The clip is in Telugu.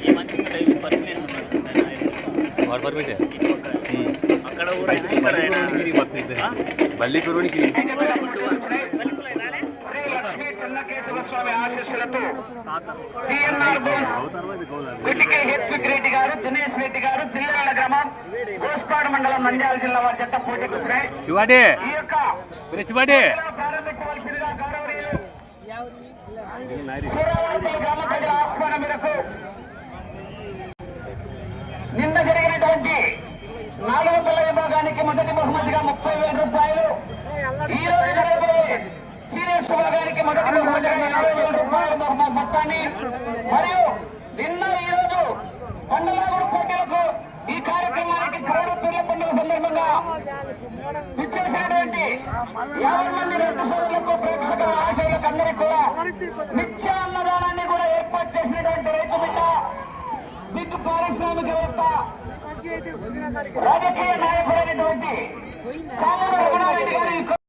ఈ మంచి డైలీ పర్మినెంట్ ఉన్నాడు వాడు పర్మిట్ అక్కడ ఊరైనా ఇక్కడ అయినా. ఆ? బల్లి కురునికి స్వామి ఆశీస్సులతో హెచ్విక్ రెడ్డి గారు దినేష్ రెడ్డి గారు జిల్లాల గ్రామం గోస్పాడు మండలం నంద్యాల జిల్లా వారి జట్ట పోటీకి వచ్చినాయి శివాడే ఈ యొక్క నిన్న జరిగినటువంటి నాలుగు వందల విభాగానికి మొదటి బహుమతిగా ముప్పై వేల రూపాయలు ఈ రోజు జరగబోయే సీనియర్స్ విభాగానికి మొదటి బహుమతిగా యాభై వేల రూపాయల మొత్తాన్ని మరియు నిన్న ఈ రోజు పండుగ పోటీలకు ఈ కార్యక్రమానికి కరోనా పిల్ల పండుగ సందర్భంగా విచ్చేసినటువంటి యాభై మంది రైతు సోదరులకు నిత్య అన్నదానాన్ని కూడా ఏర్పాటు చేసినటువంటి రైతు బిడ్డ దిగ్గు పారిశ్రామికవేత్త రాజకీయ నాయకుడైనటువంటి